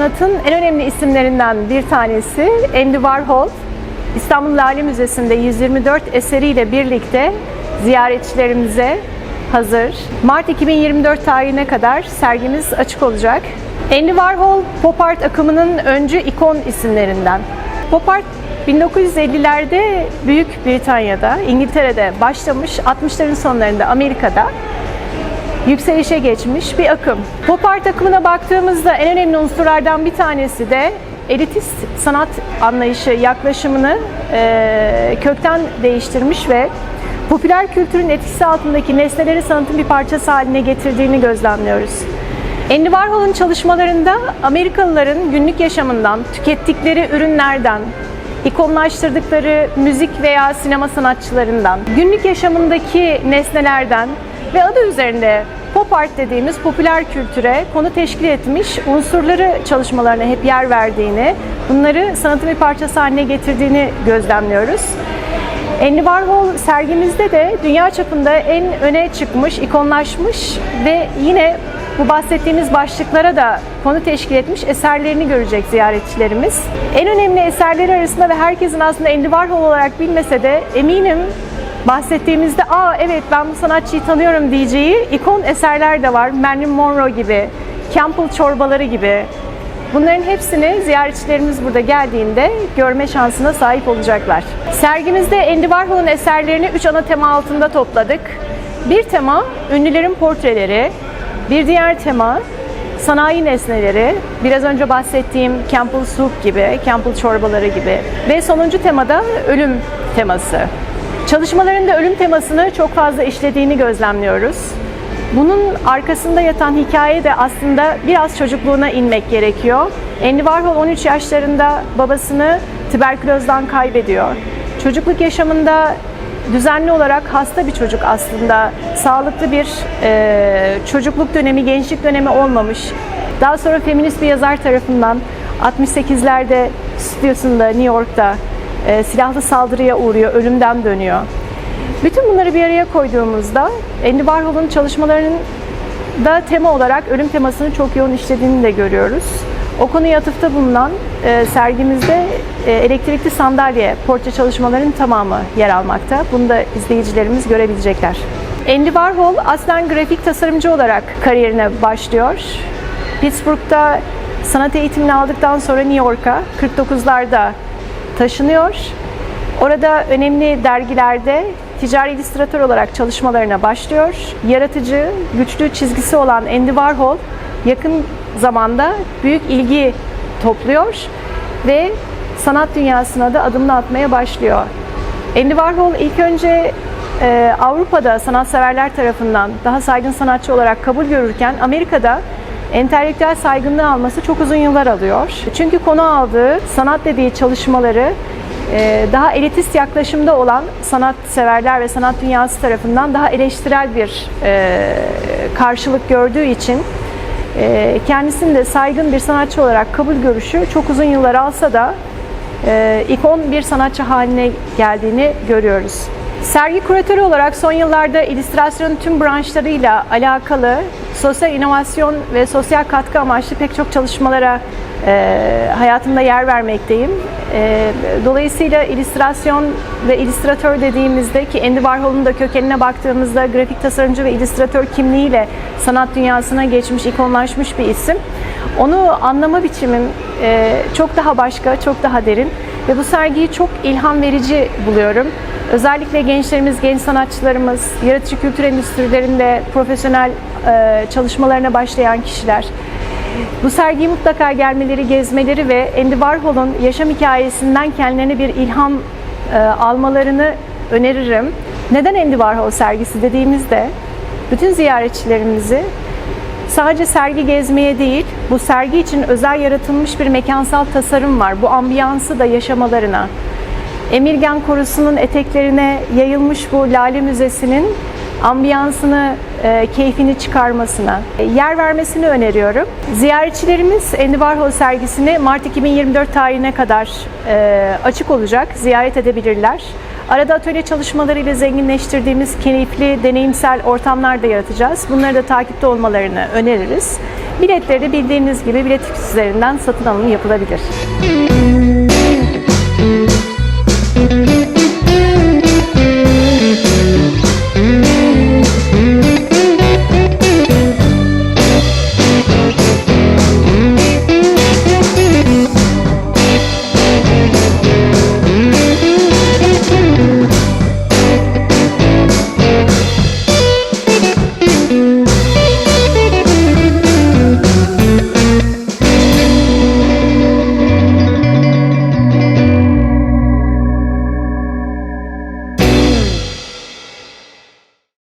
sanatın en önemli isimlerinden bir tanesi Andy Warhol. İstanbul Lale Müzesi'nde 124 eseriyle birlikte ziyaretçilerimize hazır. Mart 2024 tarihine kadar sergimiz açık olacak. Andy Warhol pop art akımının öncü ikon isimlerinden. Pop art 1950'lerde Büyük Britanya'da, İngiltere'de başlamış, 60'ların sonlarında Amerika'da yükselişe geçmiş bir akım. Pop art akımına baktığımızda en önemli unsurlardan bir tanesi de elitist sanat anlayışı, yaklaşımını e, kökten değiştirmiş ve popüler kültürün etkisi altındaki nesneleri sanatın bir parçası haline getirdiğini gözlemliyoruz. Andy Warhol'un çalışmalarında Amerikalıların günlük yaşamından, tükettikleri ürünlerden, ikonlaştırdıkları müzik veya sinema sanatçılarından, günlük yaşamındaki nesnelerden ve adı üzerinde pop art dediğimiz popüler kültüre konu teşkil etmiş unsurları çalışmalarına hep yer verdiğini, bunları sanatın bir parçası haline getirdiğini gözlemliyoruz. Andy Warhol sergimizde de dünya çapında en öne çıkmış, ikonlaşmış ve yine bu bahsettiğimiz başlıklara da konu teşkil etmiş eserlerini görecek ziyaretçilerimiz. En önemli eserleri arasında ve herkesin aslında Andy Warhol olarak bilmese de eminim bahsettiğimizde aa evet ben bu sanatçıyı tanıyorum diyeceği ikon eserler de var. Marilyn Monroe gibi, Campbell çorbaları gibi. Bunların hepsini ziyaretçilerimiz burada geldiğinde görme şansına sahip olacaklar. Sergimizde Andy Warhol'un eserlerini üç ana tema altında topladık. Bir tema ünlülerin portreleri, bir diğer tema sanayi nesneleri, biraz önce bahsettiğim Campbell Soup gibi, Campbell çorbaları gibi ve sonuncu temada ölüm teması. Çalışmalarında ölüm temasını çok fazla işlediğini gözlemliyoruz. Bunun arkasında yatan hikaye de aslında biraz çocukluğuna inmek gerekiyor. Andy Warhol 13 yaşlarında babasını tüberkülozdan kaybediyor. Çocukluk yaşamında düzenli olarak hasta bir çocuk aslında. Sağlıklı bir e, çocukluk dönemi, gençlik dönemi olmamış. Daha sonra feminist bir yazar tarafından 68'lerde stüdyosunda New York'ta e, silahlı saldırıya uğruyor, ölümden dönüyor. Bütün bunları bir araya koyduğumuzda Andy Warhol'un çalışmalarının da tema olarak ölüm temasını çok yoğun işlediğini de görüyoruz. O konuya atıfta bulunan e, sergimizde e, elektrikli sandalye portre çalışmalarının tamamı yer almakta. Bunu da izleyicilerimiz görebilecekler. Andy Warhol aslen grafik tasarımcı olarak kariyerine başlıyor. Pittsburgh'da sanat eğitimini aldıktan sonra New York'a 49'larda taşınıyor. Orada önemli dergilerde ticari illüstratör olarak çalışmalarına başlıyor. Yaratıcı, güçlü çizgisi olan Andy Warhol yakın zamanda büyük ilgi topluyor ve sanat dünyasına da adımını atmaya başlıyor. Andy Warhol ilk önce e, Avrupa'da sanatseverler tarafından daha saygın sanatçı olarak kabul görürken Amerika'da entelektüel saygınlığı alması çok uzun yıllar alıyor. Çünkü konu aldığı sanat dediği çalışmaları e, daha elitist yaklaşımda olan sanatseverler ve sanat dünyası tarafından daha eleştirel bir e, karşılık gördüğü için e, kendisini de saygın bir sanatçı olarak kabul görüşü çok uzun yıllar alsa da ikon bir sanatçı haline geldiğini görüyoruz. Sergi kuratörü olarak son yıllarda illüstrasyonun tüm branşlarıyla alakalı sosyal inovasyon ve sosyal katkı amaçlı pek çok çalışmalara e, hayatımda yer vermekteyim. E, dolayısıyla illüstrasyon ve illüstratör dediğimizde ki Andy Warhol'un da kökenine baktığımızda grafik tasarımcı ve illüstratör kimliğiyle sanat dünyasına geçmiş, ikonlaşmış bir isim. Onu anlama biçimim e, çok daha başka, çok daha derin ve bu sergiyi çok ilham verici buluyorum. Özellikle gençlerimiz, genç sanatçılarımız, yaratıcı kültür endüstrilerinde profesyonel e, çalışmalarına başlayan kişiler bu sergiyi mutlaka gelmeleri, gezmeleri ve Andy Warhol'un yaşam hikayesinden kendilerine bir ilham e, almalarını öneririm. Neden Andy Warhol sergisi dediğimizde bütün ziyaretçilerimizi sadece sergi gezmeye değil, bu sergi için özel yaratılmış bir mekansal tasarım var. Bu ambiyansı da yaşamalarına, Emirgan Korusu'nun eteklerine yayılmış bu Lale Müzesi'nin ambiyansını, e, keyfini çıkarmasına e, yer vermesini öneriyorum. Ziyaretçilerimiz Andy Warhol sergisini Mart 2024 tarihine kadar e, açık olacak, ziyaret edebilirler. Arada atölye çalışmalarıyla zenginleştirdiğimiz keyifli, deneyimsel ortamlar da yaratacağız. Bunları da takipte olmalarını öneririz. Biletleri de bildiğiniz gibi bilet üzerinden satın alımı yapılabilir.